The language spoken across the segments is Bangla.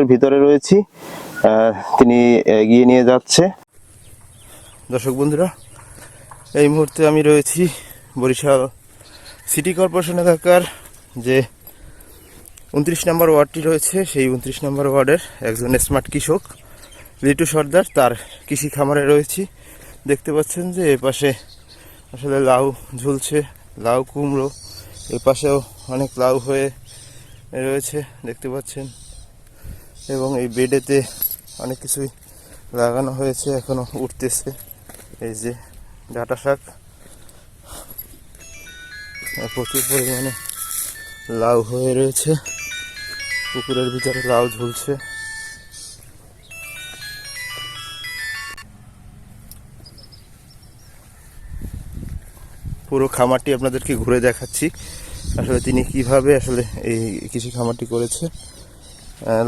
পুকুরের ভিতরে রয়েছি। তিনি এগিয়ে নিয়ে যাচ্ছে। দর্শক বন্ধুরা, এই মুহূর্তে আমি রয়েছি বরিশাল সিটি কর্পোরেশন এলাকার যে উনত্রিশ নম্বর ওয়ার্ডটি রয়েছে, সেই উনত্রিশ নম্বর ওয়ার্ডের একজন স্মার্ট কৃষক, লিটু সর্দার, তার কৃষি খামারে রয়েছি। দেখতে পাচ্ছেন যে এ পাশে আসলে লাউ ঝুলছে, লাউ কুমড়ো, এ পাশেও অনেক লাউ হয়ে রয়েছে, দেখতে পাচ্ছেন। এবং এই বেডেতে অনেক কিছুই লাগানো হয়েছে, এখনও উঠতেছে। এই যে ডাটা শাক। প্রচুর পরিমাণে লাউ হয়ে রয়েছে। পুকুরের ভিতরে লাউ ঝুলছে। পুরো খামারটি আপনাদেরকে ঘুরে দেখাচ্ছি। আসলে তিনি কীভাবে আসলে এই কৃষি খামারটি করেছে।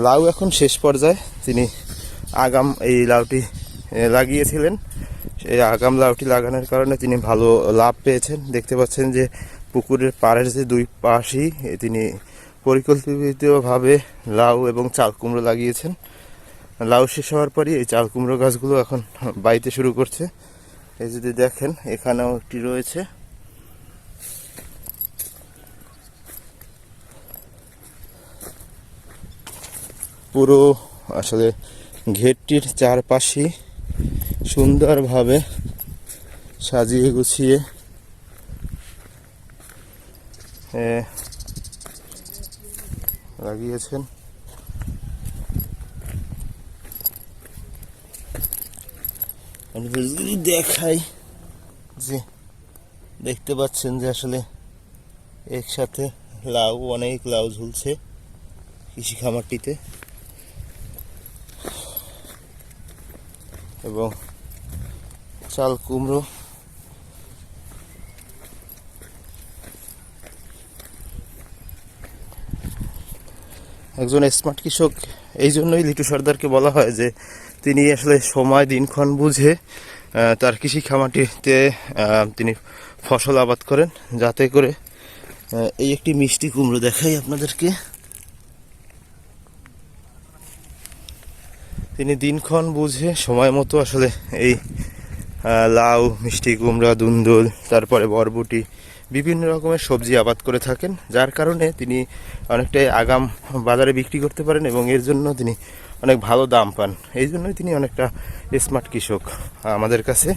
লাউ এখন শেষ পর্যায়ে। তিনি আগাম এই লাউটি লাগিয়েছিলেন। এই আগাম লাউটি লাগানোর কারণে তিনি ভালো লাভ পেয়েছেন। দেখতে পাচ্ছেন যে পুকুরের পাড়ের যে দুই পাশই তিনি পরিকল্পিতভাবে লাউ এবং চাল কুমড়ো লাগিয়েছেন। লাউ শেষ হওয়ার পরই এই চাল কুমড়ো গাছগুলো এখন বাইতে শুরু করছে। এই যদি দেখেন, এখানেও একটি রয়েছে। পুরো আসলে ঘেরটির চারপাশে সুন্দরভাবে সাজিয়ে গুছিয়ে লাগিয়েছেন। যদি দেখাই যে দেখতে পাচ্ছেন যে আসলে একসাথে লাউ, অনেক লাউ ঝুলছে কৃষি খামারটিতে। এবং চাল কুমড়ো। একজন স্মার্ট কৃষক এই জন্যই লিটু সর্দারকে বলা হয় যে তিনি আসলে সময় দিনক্ষণ বুঝে তার কৃষি খামারটিতে আহ, তিনি ফসল আবাদ করেন। যাতে করে এই একটি মিষ্টি কুমড়ো দেখাই আপনাদেরকে। তিনি দিনক্ষণ বুঝে সময় মতো আসলে এই লাউ, মিষ্টি কুমড়া, দুন্দুল, তারপরে বরবটি, বিভিন্ন রকমের সবজি আবাদ করে থাকেন, যার কারণে তিনি অনেকটাই আগাম বাজারে বিক্রি করতে পারেন এবং এর জন্য তিনি অনেক ভালো দাম পান। এই জন্যই তিনি অনেকটা স্মার্ট কৃষক। আমাদের কাছে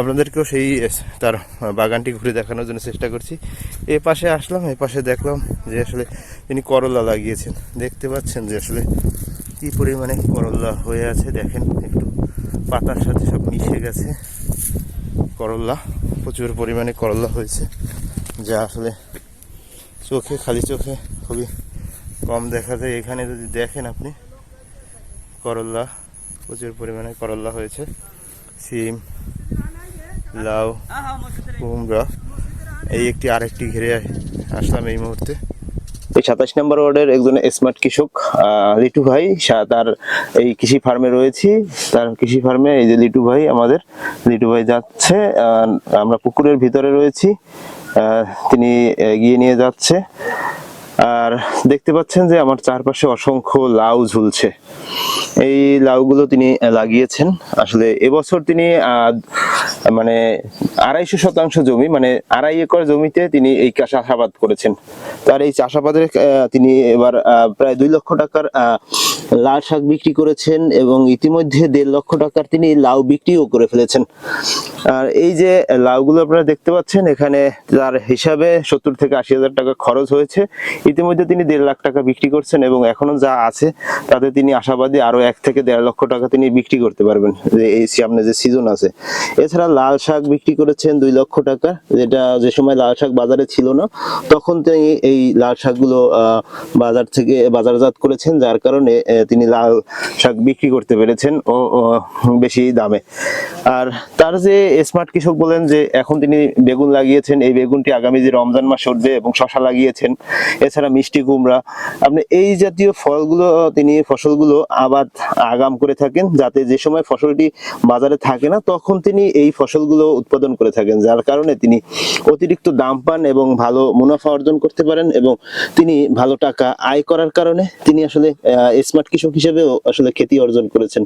আপনাদেরকেও সেই তার বাগানটি ঘুরে দেখানোর জন্য চেষ্টা করছি। এ পাশে আসলাম, এ পাশে দেখলাম যে আসলে তিনি করলা লাগিয়েছেন। দেখতে পাচ্ছেন যে আসলে কি পরিমাণে করল্লা হয়ে আছে দেখেন, একটু পাতার সাথে সব মিশে গেছে। করল্লা প্রচুর পরিমাণে করল্লা হয়েছে, যা আসলে চোখে, খালি চোখে খুবই কম দেখা যায়। এখানে যদি দেখেন আপনি করল্লা প্রচুর পরিমাণে করল্লা হয়েছে। সিম, লাউ, কুমড়া, এই একটি আরেকটি ঘিরে আসলাম এই মুহূর্তে। এই সাতাশ নম্বর ওয়ার্ডের একজন স্মার্ট কৃষক লিটু ভাই তার এই কৃষি ফার্মে রয়েছি। তার কৃষি ফার্মে এই যে লিটু ভাই আমাদের, লিটু ভাই যাচ্ছে আমরা পুকুরের ভিতরে রয়েছি তিনি এগিয়ে নিয়ে যাচ্ছে। আর দেখতে পাচ্ছেন যে আমার চারপাশে অসংখ্য লাউ ঝুলছে। এই লাউগুলো তিনি লাগিয়েছেন। আসলে এবছর তিনি মানে আড়াইশো শতাংশ জমি মানে আড়াই একর জমিতে তিনি এই চাষাবাদ করেছেন। তার এই চাষাবাদের তিনি এবার প্রায় দুই লক্ষ টাকার লাল শাক বিক্রি করেছেন এবং ইতিমধ্যে দেড় লক্ষ টাকার তিনি লাউ বিক্রিও করে ফেলেছেন। আর এই যে লাউগুলো আপনারা দেখতে পাচ্ছেন, এখানে তার হিসাবে সত্তর থেকে আশি হাজার টাকা খরচ হয়েছে। ইতিমধ্যে তিনি দেড় লাখ টাকা বিক্রি করছেন এবং এখনও যা আছে, তাতে তিনি আশাবাদী আরও এক থেকে দেড় লক্ষ টাকা তিনি বিক্রি করতে পারবেন এই সামনে যে সিজন আছে। এছাড়া লাল শাক বিক্রি করেছেন দুই লক্ষ টাকা। যেটা যে সময় লাল শাক বাজারে ছিল না, তখন তিনি এই লাল শাকগুলো বাজার থেকে, বাজারজাত করেছেন, যার কারণে তিনি লাল শাক বিক্রি করতে পেরেছেন ও বেশি দামে। আর তার যে স্মার্ট কৃষক বলেন যে, এখন তিনি বেগুন লাগিয়েছেন, এই বেগুনটি আগামী যে রমজান মাস উঠবে এবং শশা লাগিয়েছেন, এছাড়া মিষ্টি কুমড়া। আপনি এই জাতীয় ফলগুলো, তিনি ফসলগুলো আবাদ আগাম করে থাকেন, যাতে যে সময় ফসলটি বাজারে থাকে না, তখন তিনি এই ফসল ফসলগুলো উৎপাদন করে থাকেন, যার কারণে তিনি অতিরিক্ত দাম পান এবং ভালো মুনাফা অর্জন করতে পারেন এবং তিনি ভালো টাকা আয় করার কারণে তিনি আসলে স্মার্ট কৃষক হিসেবেও আসলে খ্যাতি অর্জন করেছেন।